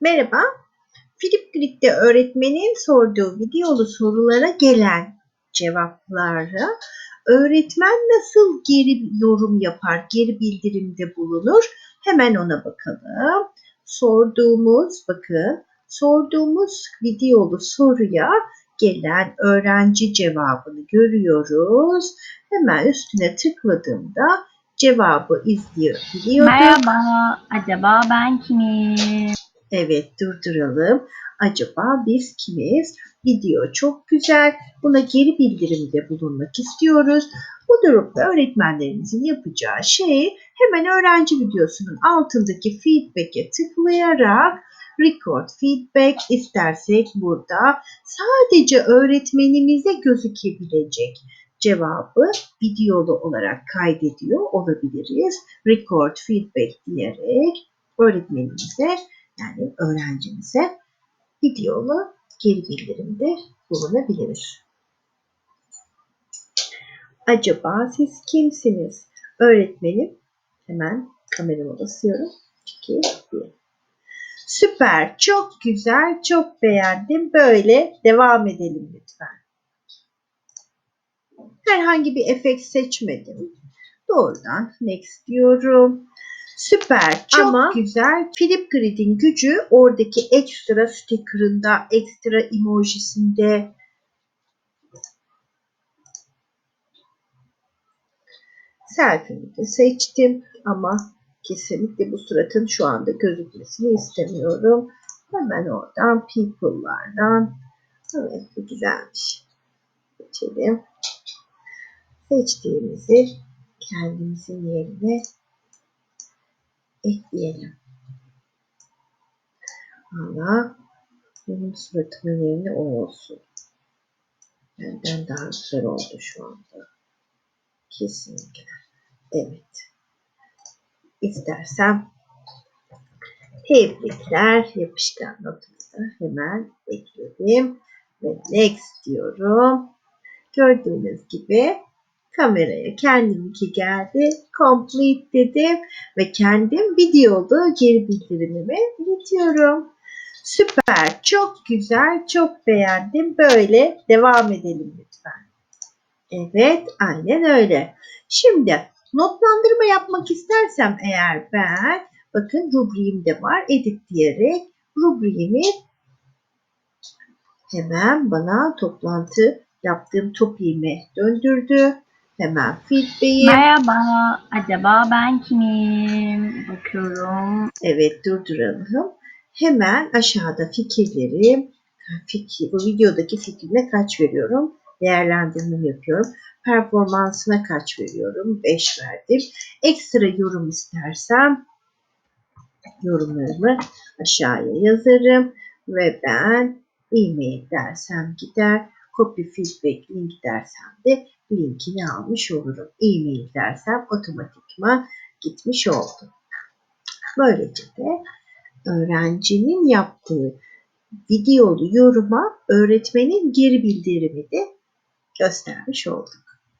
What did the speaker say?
Merhaba. Flipgrid'de öğretmenin sorduğu videolu sorulara gelen cevapları öğretmen nasıl geri yorum yapar, geri bildirimde bulunur? Hemen ona bakalım. Sorduğumuz, bakın, sorduğumuz videolu soruya gelen öğrenci cevabını görüyoruz. Hemen üstüne tıkladığımda cevabı izleyebiliyorduk. Merhaba, acaba ben kimim? Evet durduralım. Acaba biz kimiz? Video çok güzel. Buna geri bildirimde bulunmak istiyoruz. Bu durumda öğretmenlerimizin yapacağı şey hemen öğrenci videosunun altındaki feedback'e tıklayarak record feedback istersek burada sadece öğretmenimize gözükebilecek cevabı videolu olarak kaydediyor olabiliriz. Record feedback diyerek öğretmenimize yani öğrencimize videolu geri bildirimde bulunabilir. Acaba siz kimsiniz? Öğretmenim. Hemen kameramı basıyorum. 2, 1. Süper, çok güzel, çok beğendim. Böyle devam edelim lütfen. Herhangi bir efekt seçmedim. Doğrudan next diyorum. Süper, çok Ama- güzel. Flipgrid'in gücü oradaki ekstra sticker'ında, ekstra emojisinde. Selfie'mi de seçtim ama kesinlikle bu suratın şu anda gözükmesini istemiyorum. Hemen oradan people'lardan. Evet bu güzelmiş. Seçelim. Seçtiğimizi kendimizin yerine ekleyelim. Valla benim suratımın yerine o olsun. Benden daha güzel oldu şu anda. Kesinlikle. Evet. İstersem tebrikler yapışkan notumuzu hemen ekledim ve next diyorum. Gördüğünüz gibi kameraya kendiminki geldi. Complete dedim ve kendim videolu geri bildirimimi iletiyorum. Süper, çok güzel, çok beğendim. Böyle devam edelim lütfen. Evet, aynen öyle. Şimdi notlandırma yapmak istersem eğer ben, bakın rubriğim de var, edit diyerek rubriğimi hemen bana toplantı yaptığım topiğime döndürdü. Hemen feedback'i. Merhaba, acaba ben kimim? Bakıyorum. Evet durduralım. Hemen aşağıda fikirlerim, fikir, bu videodaki fikrine kaç veriyorum? Değerlendirme yapıyorum. Performansına kaç veriyorum? 5 verdim. Ekstra yorum istersem yorumlarımı aşağıya yazarım ve ben e-mail dersem gider, copy feedback link dersem de linkini almış olurum. E-mail dersem otomatikman gitmiş oldu. Böylece de öğrencinin yaptığı videolu yoruma öğretmenin geri bildirimi de göstermiş oldum.